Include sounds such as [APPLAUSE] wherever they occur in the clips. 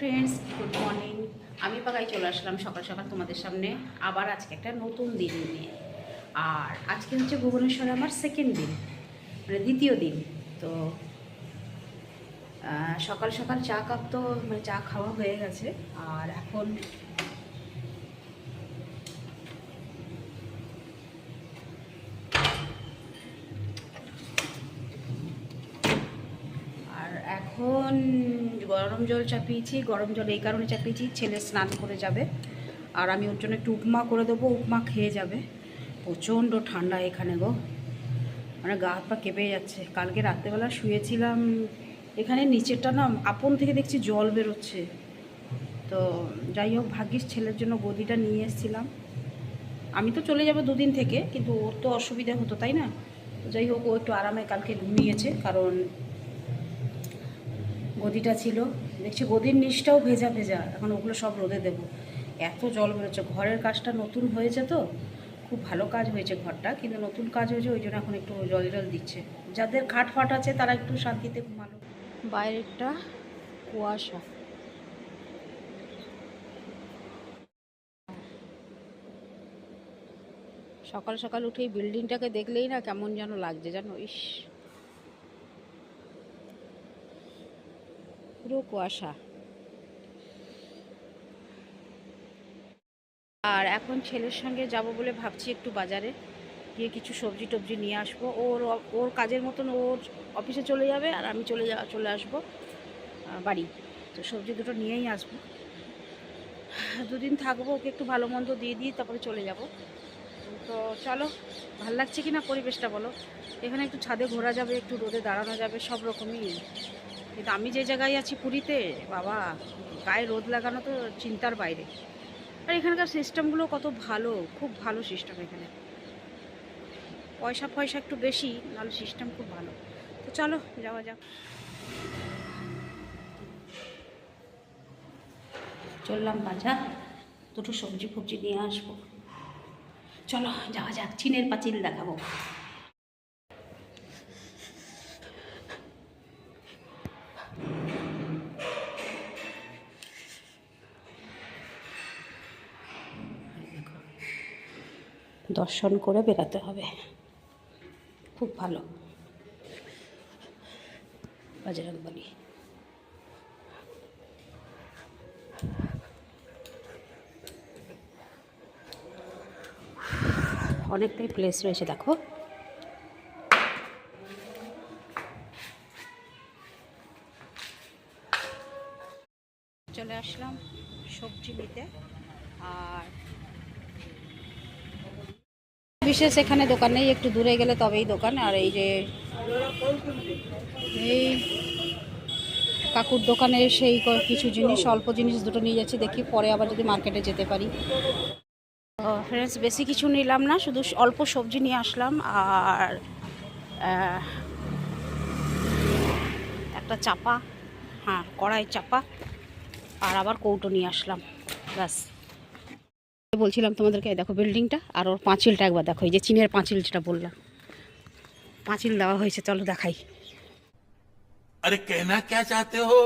Friends good morning আমি পাকাই চলে আসলাম সকাল সকাল তোমাদের সামনে। আবার আজকে একটা নতুন দিন নিয়ে। আর আজকে হচ্ছে ভুবনেশ্বরে আমার সেকেন্ড দিন মানে দ্বিতীয় দিন। তো সকাল সকাল চা কাপ তো মানে চা খাওয়া হয়ে গেছে। আর এখন আর এখন গরম জল চাপিয়েছি, গরম জল এই কারণে চাপিয়েছি, ছেলে স্নান করে যাবে। আর আমি ওর জন্য একটু উপমা করে দেবো, উপমা খেয়ে যাবে। প্রচণ্ড ঠান্ডা এখানে গো। মানে গা হাত পা কেঁপে যাচ্ছে। কালকে রাত্রেবেলা শুয়েছিলাম, এখানে নিচেরটা না আপন থেকে দেখছি জল বেরোচ্ছে। তো যাই হোক, ভাগ্যিস ছেলের জন্য গদিটা নিয়ে এসেছিলাম। আমি তো চলে যাব দুদিন থেকে, কিন্তু ওর তো অসুবিধা হতো, তাই না? যাই হোক, ও একটু আরামে কালকে ঘুমিয়েছে, কারণ গদিটা ছিল। দেখছি গদির নিচটাও ভেজা ভেজা। এখন ওগুলো সব রোদে দেবো। এত জল বেরোচ্ছে। ঘরের কাজটা নতুন হয়েছে তো। খুব ভালো কাজ হয়েছে ঘরটা। কিন্তু নতুন কাজ হয়েছে, ওই জন্য এখন একটু জল জল দিচ্ছে। যাদের খাট ফাট আছে, তারা একটু শান্তিতে ঘুমালো। বাইরেরটা কুয়াশা। সকাল সকাল উঠে এই বিল্ডিংটাকে দেখলেই না কেমন যেন লাগছে। জানো? ইস। পুরো কুয়াশা। আর এখন ছেলের সঙ্গে যাব বলে ভাবছি একটু বাজারে। গিয়ে কিছু সবজি টবজি নিয়ে আসব। ওর ওর কাজের মতন ওর অফিসে চলে যাবে আর আমি চলে যা চলে আসব বাড়ি। তো সবজি দুটো নিয়েই আসব। দুদিন থাকব, ওকে একটু ভালো মন্দ দিয়ে দিয়ে তারপরে চলে যাব। তো চলো, ভালো লাগছে কি না পরিবেশটা বলো। এখানে একটু ছাদে ঘোরা যাবে, একটু রোদে দাঁড়ানো যাবে, সব রকমই। কিন্তু আমি যে জায়গায় আছি পুরীতে, বাবা, গায়ে রোদ লাগানো তো চিন্তার বাইরে। আর এখানকার সিস্টেমগুলো কত ভালো, খুব ভালো সিস্টেম এখানে। পয়সা পয়সা একটু বেশি, নাহলে সিস্টেম খুব ভালো। তো চলো, যাওয়া যাক। চললাম বাজার, দুটো সবজি ফবজি নিয়ে আসব। চলো, যাওয়া যাক, চিনের পাঁচিল দেখাবো। দর্শন করে বেরাতে হবে। খুব ভালো। বাজারক বলি। অনেকটাই প্লেস রয়েছে, দেখো। চলে আসলাম সবজি নিতে। বিশেষ এখানে দোকান নেই, একটু দূরে গেলে তবেই দোকান। আর এই যে এই কাকুর দোকানে সেই কিছু জিনিস, অল্প জিনিস দুটো নিয়ে যাচ্ছি, দেখি পরে আবার যদি মার্কেটে যেতে পারি। ফ্রেন্ডস বেশি কিছু নিলাম না, শুধু অল্প সবজি নিয়ে আসলাম। আর একটা চাপা হ্যাঁ কড়াই চাপা, আর আবার কৌটো নিয়ে আসলাম, ব্যাস। বলছিলাম তোমাদেরকে দেখো বিল্ডিংটা আর ওর পাঁচিলটা একবার দেখো এই যে চীনের পাঁচিল যেটা বললাম। পাঁচিল দেওয়া হয়েছে চলো দেখাই। আরে কেনা কে চাতে হো?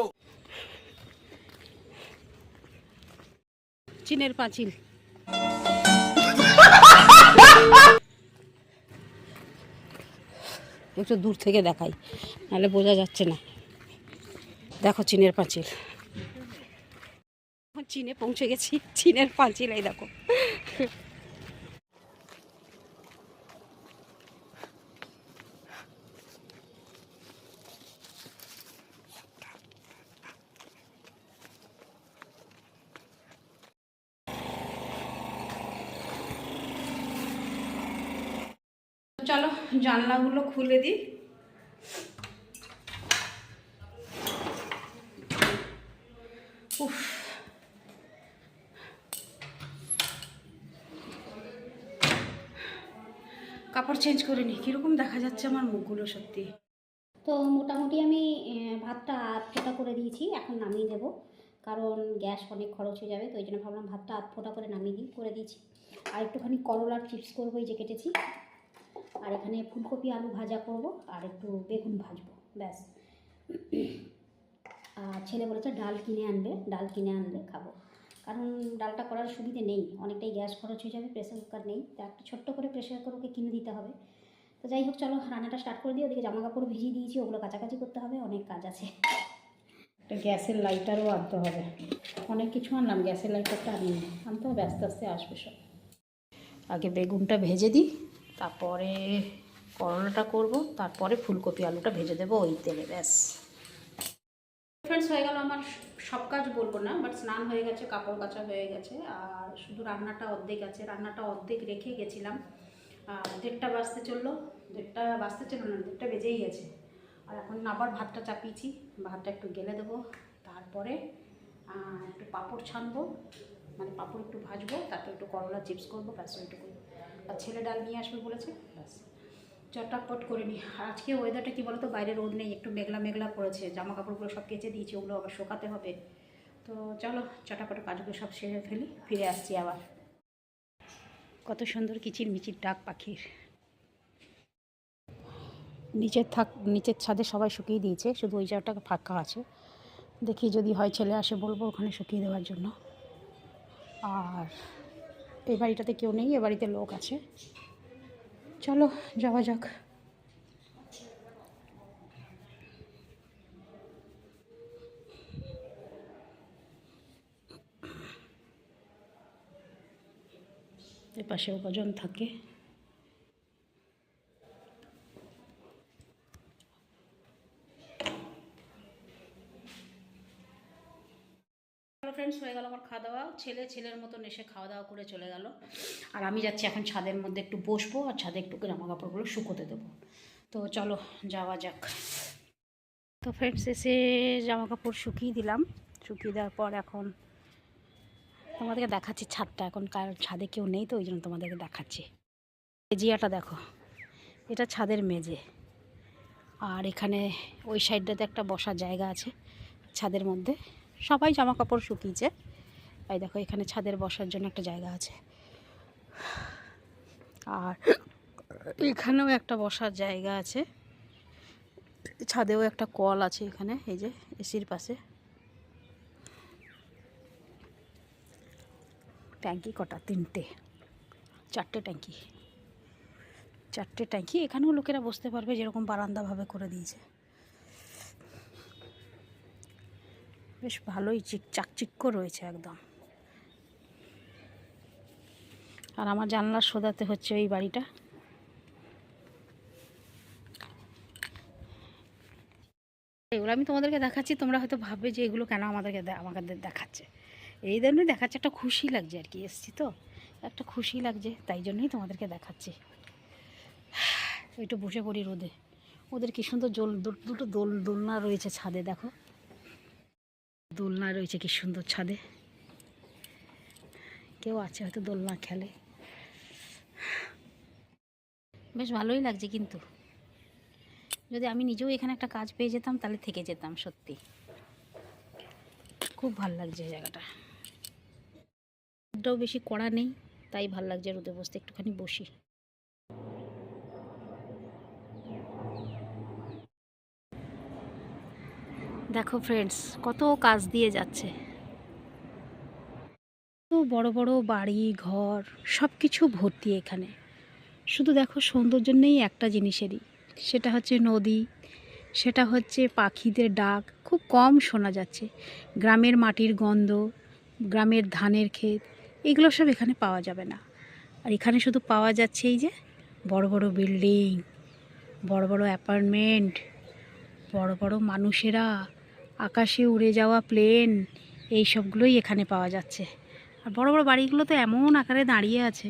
চীনের পাঁচিল। একটু দূর থেকে দেখাই নাহলে বোঝা যাচ্ছে না। দেখো চীনের পাঁচিল। চীনে পৌঁছে গেছি চীনের পাঁচিল এই দেখো। চলো জানলাগুলো খুলে দিই। উফ কাপড় চেঞ্জ করে নিই কীরকম দেখা যাচ্ছে আমার মুখগুলো সত্যি? তো মোটামুটি আমি ভাতটা আধ ফোটা করে দিয়েছি, এখন নামিয়ে দেবো কারণ গ্যাস অনেক খরচ হয়ে যাবে, তো ওই জন্য ভাবলাম ভাতটা আধ ফোটা করে নামিয়ে দিই, করে দিয়েছি। আর একটুখানি করলার চিপস করব, এই যে কেটেছি। আর এখানে ফুলকপি আলু ভাজা করব, আর একটু বেগুন ভাজবো, ব্যাস। আর ছেলে বলেছে ডাল কিনে আনবে, ডাল কিনে আনলে খাব। কারণ ডালটা করার সুবিধে নেই, অনেকটাই গ্যাস খরচ হয়ে যাবে প্রেশার কুকার নেই, তা একটা ছোট্ট করে প্রেশার কুকার ওকে কিনে দিতে হবে। তো যাই হোক, চলো রান্নাটা স্টার্ট করে দিই, ওদিকে জামা কাপড় ভিজিয়ে দিয়েছি, ওগুলো কাছাকাছি করতে হবে, অনেক কাজ আছে। একটা গ্যাসের লাইটারও আনতে হবে। অনেক কিছু আনলাম, গ্যাসের লাইটারটা আনিনি, আনতে হবে, আস্তে আস্তে আসবে সব। আগে বেগুনটা ভেজে দিই, তারপরে করলাটা করব, তারপরে ফুলকপি আলুটা ভেজে দেবো ওই তেলে, ব্যাস। ফ্রেন্ডস হয়ে গেল আমার সব কাজ বলব না বাট স্নান হয়ে গেছে, কাপড় কাচা হয়ে গেছে, আর শুধু রান্নাটা অর্ধেক আছে, রান্নাটা অর্ধেক রেখে গেছিলাম। দেড়টা বাজতে চলল, দেড়টা বাজতে চলল না, দেড়টা বেজেই গেছে। আর এখন আবার ভাতটা চাপিয়েছি, ভাতটা একটু গেলে দেবো, তারপরে একটু পাঁপড় ছানবো মানে পাঁপড় একটু ভাজবো, তারপর একটু করলা চিপস করব, ব্যাস ওইটুকুই। আর ছেলে ডাল নিয়ে আসবে বলেছে, ব্যাস। চটাপট করে নিই আজকে ওয়েদারটা কী বলতো? বাইরে রোদ নেই, একটু মেঘলা মেঘলা করেছে জামা কাপড়গুলো সব কেচে দিয়েছি, ওগুলো আবার শোকাতে হবে। তো চলো, চটাপট কাজগুলো সব সেরে ফেলি, ফিরে আসছি আবার। কত সুন্দর কিচির মিচির ডাক পাখির। নিচের থাক, নিচের ছাদে সবাই শুকিয়ে দিয়েছে, শুধু ওই জায়গাটা ফাঁকা আছে। দেখি যদি হয় ছেলে আসে বলব ওখানে শুকিয়ে দেওয়ার জন্য। আর এই বাড়িটাতে কেউ নেই, এ বাড়িতে লোক আছে। চলো যাওয়া যাক। পাশে পাশেও থাকে হ্যালো ফ্রেন্ডস হয়ে গেল আমার খাওয়া দাওয়া ছেলে ছেলের মতন এসে খাওয়া দাওয়া করে চলে গেল। আর আমি যাচ্ছি এখন ছাদের মধ্যে একটু বসবো আর ছাদে একটু জামা কাপড়গুলো শুকোতে দেবো। তো চলো যাওয়া যাক। তো ফ্রেন্ডস এসে জামা কাপড় শুকিয়ে দিলাম। শুকিয়ে দেওয়ার পর এখন তোমাদেরকে দেখাচ্ছি ছাদটা। এখন কার ছাদে কেউ নেই তো, ওই জন্য তোমাদেরকে দেখাচ্ছি। মেজিয়াটা দেখো। এটা ছাদের মেজে আর এখানে ওই সাইডটাতে একটা বসার জায়গা আছে, ছাদের মধ্যে। সবাই জামা কাপড় শুকিয়েছে। এই দেখো, এখানে ছাদের বসার জন্য একটা জায়গা আছে। আর এখানেও একটা বসার জায়গা আছে। ছাদেও একটা কল আছে এখানে, এই যে এসির পাশে। ট্যাঙ্কি কটা? তিনটে। চারটে ট্যাঙ্কি। চারটে ট্যাঙ্কি। এখানেও লোকেরা বসতে পারবে, যেরকম বারান্দাভাবে করে দিয়েছে। বেশ ভালোই চিক চাকচিক্য রয়েছে একদম। আর আমার জানলার সোদাতে হচ্ছে ওই বাড়িটা। এগুলো আমি তোমাদেরকে দেখাচ্ছি, তোমরা হয়তো ভাববে যে এগুলো কেন আমাদেরকে আমাদের দেখাচ্ছে। এই জন্যই দেখাচ্ছে, একটা খুশি লাগছে আর কি, এসছি তো। একটা খুশি লাগছে, তাই জন্যই তোমাদেরকে দেখাচ্ছি। একটু বসে পড়ি রোদে। ওদের কি সুন্দর জল দুটো দোল দোলনা রয়েছে ছাদে, দেখো। দোলনা রয়েছে, কি সুন্দর ছাদে। কেউ আছে হয়তো দোলনা খেলে। বেশ ভালোই লাগছে কিন্তু। যদি আমি নিজেও এখানে একটা কাজ পেয়ে যেতাম, তাহলে থেকে যেতাম, সত্যি। খুব ভালো লাগছে জায়গাটা। রোদটাও বেশি কড়া নেই, তাই ভালো লাগছে রোদে বসতে, একটুখানি বসি। দেখো ফ্রেন্ডস কত কাজ দিয়ে যাচ্ছে। তো বড় বড় বাড়ি, ঘর সব কিছু ভর্তি এখানে। শুধু দেখো সৌন্দর্য নেই একটা জিনিসেরই, সেটা হচ্ছে নদী, সেটা হচ্ছে পাখিদের ডাক, খুব কম শোনা যাচ্ছে। গ্রামের মাটির গন্ধ, গ্রামের ধানের ক্ষেত, এগুলো সব এখানে পাওয়া যাবে না। আর এখানে শুধু পাওয়া যাচ্ছে এই যে বড় বড় বিল্ডিং বড় বড় অ্যাপার্টমেন্ট বড় বড় মানুষেরা আকাশে উড়ে যাওয়া প্লেন, এই সবগুলোই এখানে পাওয়া যাচ্ছে। আর বড় বড় বাড়িগুলো তো এমন আকারে দাঁড়িয়ে আছে,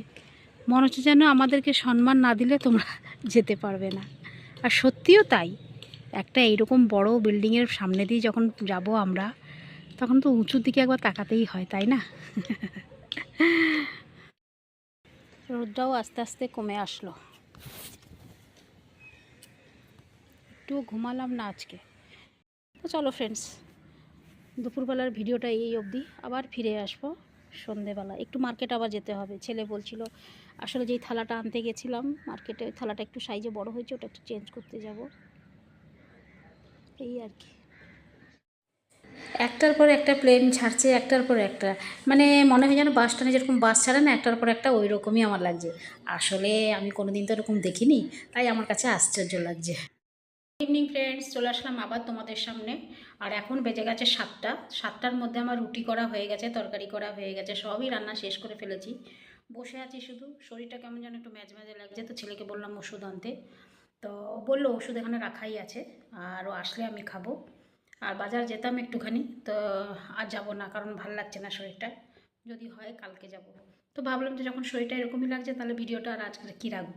মনে হচ্ছে যেন আমাদেরকে সম্মান না দিলে তোমরা [LAUGHS] যেতে পারবে না। আর সত্যিও তাই, একটা এইরকম বড় বিল্ডিংয়ের সামনে দিয়ে যখন যাব আমরা, তখন তো উঁচুর দিকে একবার তাকাতেই হয়, তাই না? [LAUGHS] রোদটাও আস্তে আস্তে কমে আসলো। একটু ঘুমালাম না আজকে। তো চলো ফ্রেন্ডস দুপুরবেলার ভিডিওটা এই অবধি। আবার ফিরে আসব সন্ধেবেলা। একটু মার্কেট আবার যেতে হবে। ছেলে বলছিল, আসলে যেই থালাটা আনতে গেছিলাম মার্কেটে ওই থালাটা একটু সাইজে বড় হয়েছে, ওটা একটু চেঞ্জ করতে যাব। এই আর কি। একটার পর একটা প্লেন ছাড়ছে, একটার পর একটা। মানে মনে হয় যেন বাস স্ট্যান্ডে যেরকম বাস ছাড়ে না, একটার পর একটা ওই রকমই আমার লাগছে। আসলে আমি কোনো দিন তো এরকম দেখিনি, তাই আমার কাছে আশ্চর্য লাগছে। ইভিনিং ফ্রেন্ডস চলে আসলাম আবার তোমাদের সামনে। আর এখন বেজে গেছে সাতটা। সাতটার মধ্যে আমার রুটি করা হয়ে গেছে, তরকারি করা হয়ে গেছে, সবই রান্না শেষ করে ফেলেছি। বসে আছি শুধু। শরীরটা কেমন যেন একটু ম্যাজ ম্যাজে লাগছে, তো ছেলেকে বললাম ওষুধ আনতে। তো বলল ওষুধ এখানে রাখাই আছে, আর ও আসলে আমি খাব। আর বাজার যেতাম একটুখানি, তো আর যাব না, কারণ ভালো লাগছে না শরীরটা। যদি হয় কালকে যাব। তো ভাবলাম যে যখন শরীরটা এরকমই লাগছে তাহলে ভিডিওটা আর আজকে কী রাখব?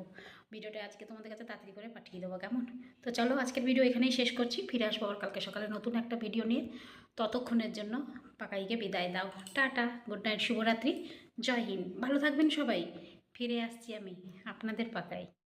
ভিডিওটা আজকে তোমাদের কাছে তাড়াতাড়ি করে পাঠিয়ে দেবো, কেমন? তো চলো আজকের ভিডিও এখানেই শেষ করছি, ফিরে আসব আবার কালকে সকালে নতুন একটা ভিডিও নিয়ে। ততক্ষণের জন্য পাকাইকে বিদায় দাও। টাটা, গুড নাইট, শুভরাত্রি, জয় হিন্দ। ভালো থাকবেন সবাই। ফিরে আসছি আমি আপনাদের পাকাই